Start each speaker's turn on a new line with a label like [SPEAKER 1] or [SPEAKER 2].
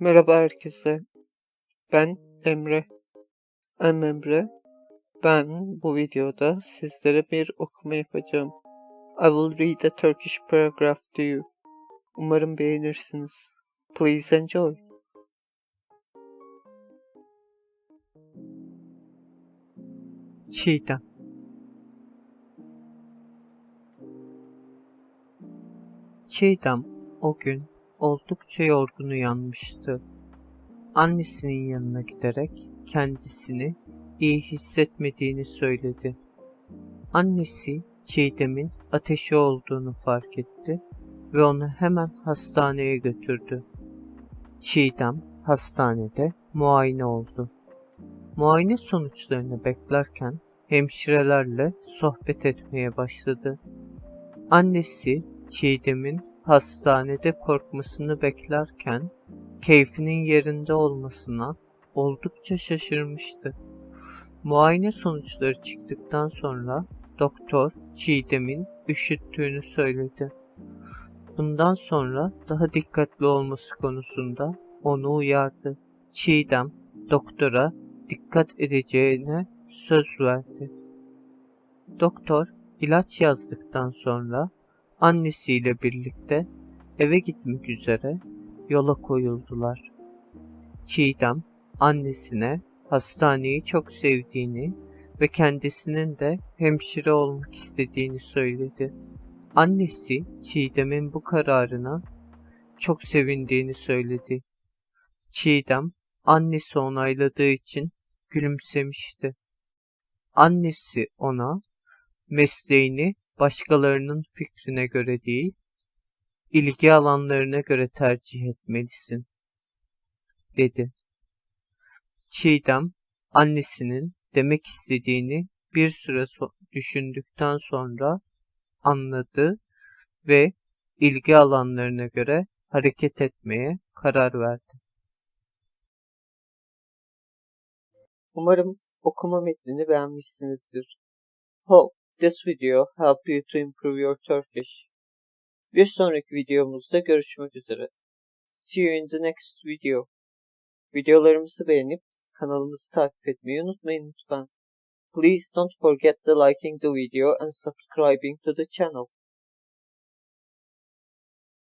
[SPEAKER 1] Merhaba herkese. Ben Emre. I'm Emre. Ben bu videoda sizlere bir okuma yapacağım. I will read a Turkish paragraph to you. Umarım beğenirsiniz. Please enjoy. Çiğdem Çiğdem o gün oldukça yorgun uyanmıştı. Annesinin yanına giderek kendisini iyi hissetmediğini söyledi. Annesi Çiğdem'in ateşi olduğunu fark etti ve onu hemen hastaneye götürdü. Çiğdem hastanede muayene oldu. Muayene sonuçlarını beklerken hemşirelerle sohbet etmeye başladı. Annesi Çiğdem'in hastanede korkmasını beklerken keyfinin yerinde olmasına oldukça şaşırmıştı. Muayene sonuçları çıktıktan sonra doktor Çiğdem'in üşüttüğünü söyledi. Bundan sonra daha dikkatli olması konusunda onu uyardı. Çiğdem doktora dikkat edeceğine söz verdi. Doktor ilaç yazdıktan sonra annesiyle birlikte eve gitmek üzere yola koyuldular. Çiğdem annesine hastaneyi çok sevdiğini ve kendisinin de hemşire olmak istediğini söyledi. Annesi Çiğdem'in bu kararına çok sevindiğini söyledi. Çiğdem annesi onayladığı için gülümsemişti. Annesi ona mesleğini başkalarının fikrine göre değil, ilgi alanlarına göre tercih etmelisin, dedi. Çiğdem, annesinin demek istediğini bir süre so düşündükten sonra anladı ve ilgi alanlarına göre hareket etmeye karar verdi. Umarım okuma metnini beğenmişsinizdir. Hope this video help you to improve your Turkish. Bir sonraki videomuzda görüşmek üzere. See you in the next video. Videolarımızı beğenip kanalımızı takip etmeyi unutmayın lütfen. Please don't forget to liking the video and subscribing to the channel.